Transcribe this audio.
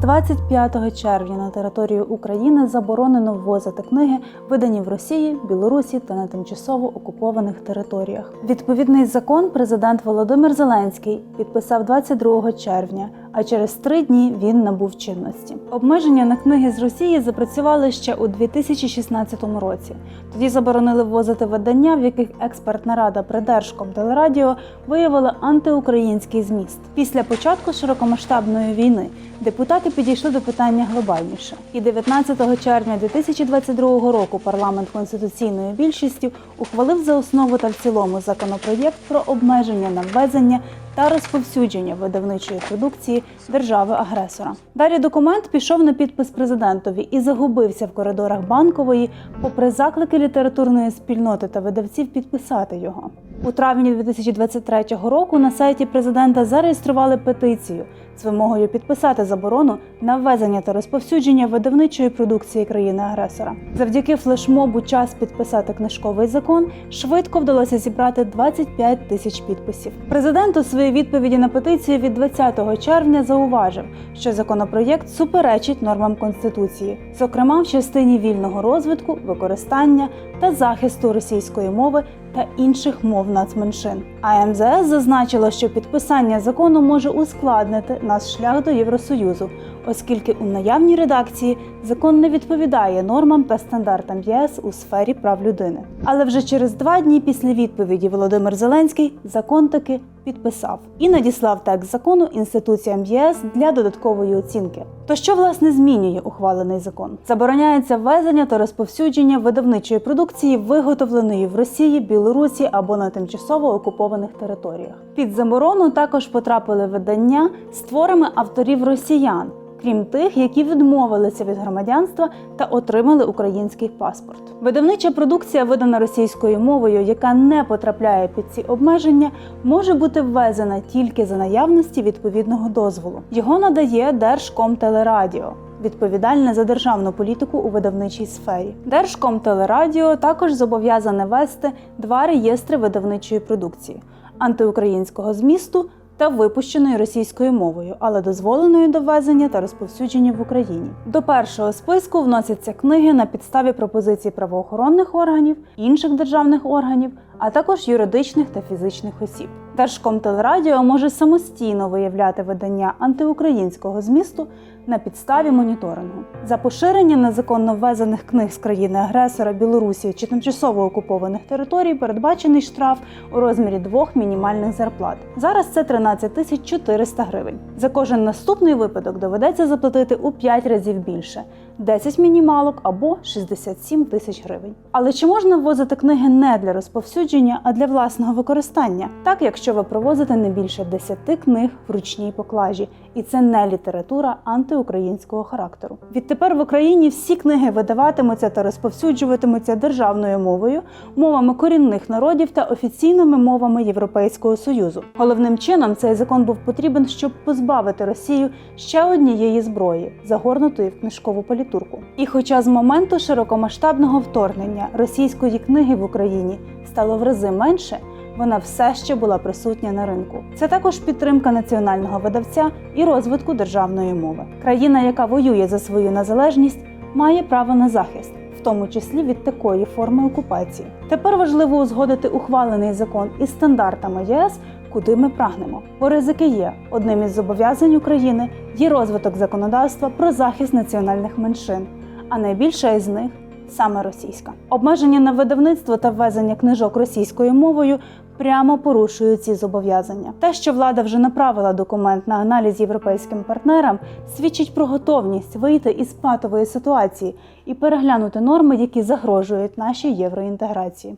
25 червня на територію України заборонено ввозити книги, видані в Росії, Білорусі та на тимчасово окупованих територіях. Відповідний закон президент Володимир Зеленський підписав 22 червня, а через три дні він набув чинності. Обмеження на книги з Росії запрацювали ще у 2016 році. Тоді заборонили ввозити видання, в яких експертна рада при Держкомтелерадіо виявила антиукраїнський зміст. Після початку широкомасштабної війни депутати підійшли до питання глобальніше. І 19 червня 2022 року парламент конституційною більшістю ухвалив за основу та в цілому законопроєкт про обмеження на ввезення та розповсюдження видавничої продукції держави-агресора. Далі документ пішов на підпис президентові і загубився в коридорах банкової, попри заклики літературної спільноти та видавців підписати його. У травні 2023 року на сайті президента зареєстрували петицію з вимогою підписати заборону на ввезення та розповсюдження видавничої продукції країни-агресора. Завдяки флешмобу час підписати книжковий закон швидко вдалося зібрати 25 тисяч підписів. Президент у своїй відповіді на петицію від 20 червня зауважив, що законопроєкт суперечить нормам конституції, зокрема в частині вільного розвитку, використання та захисту російської мови та інших мов нацменшин. А МЗС зазначило, що підписання закону може ускладнити наш шлях до Євросоюзу, оскільки у наявній редакції закон не відповідає нормам та стандартам ЄС у сфері прав людини. Але вже через два дні після відповіді Володимир Зеленський закон таки підписав і надіслав текст закону інституціям ЄС для додаткової оцінки. То що власне змінює ухвалений закон? Забороняється ввезення та розповсюдження видавничої продукції, виготовленої в Росії, Білорусі або на тимчасово окупованих територіях. Під заборону також потрапили видання з творами авторів росіян. Крім тих, які відмовилися від громадянства та отримали український паспорт. Видавнича продукція, видана російською мовою, яка не потрапляє під ці обмеження, може бути ввезена тільки за наявності відповідного дозволу. Його надає Держкомтелерадіо. Відповідальне за державну політику у видавничій сфері. Держкомтелерадіо також зобов'язане вести два реєстри видавничої продукції антиукраїнського змісту та випущеної російською мовою, але дозволеної до ввезення та розповсюдження в Україні. До першого списку вносяться книги на підставі пропозицій правоохоронних органів, інших державних органів, а також юридичних та фізичних осіб. Держкомтелерадіо може самостійно виявляти видання антиукраїнського змісту на підставі моніторингу. За поширення незаконно ввезених книг з країни-агресора Білорусі чи тимчасово окупованих територій передбачений штраф у розмірі двох мінімальних зарплат. Зараз це 13 тисяч 400 гривень. За кожен наступний випадок доведеться заплатити у 5 разів більше 10 мінімалок або 67 тисяч гривень. Але чи можна ввозити книги не для розповсюдження, а для власного використання? Так, якщо ви привозите не більше 10 книг в ручній поклажі, і це не література антиукраїнського характеру. Відтепер в Україні всі книги видаватимуться та розповсюджуватимуться державною мовою, мовами корінних народів та офіційними мовами Європейського союзу. Головним чином цей закон був потрібен, щоб позбавити Росію ще однієї зброї, загорнутої в книжкову політурку. І хоча з моменту широкомасштабного вторгнення російської книги в Україні стало в рази менше вона все ще була присутня на ринку. Це також підтримка національного видавця і розвитку державної мови. Країна, яка воює за свою незалежність, має право на захист. В тому числі від такої форми окупації. Тепер важливо узгодити ухвалений закон із стандартами ЄС, куди ми прагнемо. Бо ризики є. Одним із зобов'язань України є розвиток законодавства про захист національних меншин, а найбільша із них саме російська. Обмеження на видавництво та ввезення книжок російською мовою прямо порушують ці зобов'язання. Те, що влада вже направила документ на аналіз європейським партнерам, свідчить про готовність вийти із патової ситуації і переглянути норми, які загрожують нашій євроінтеграції.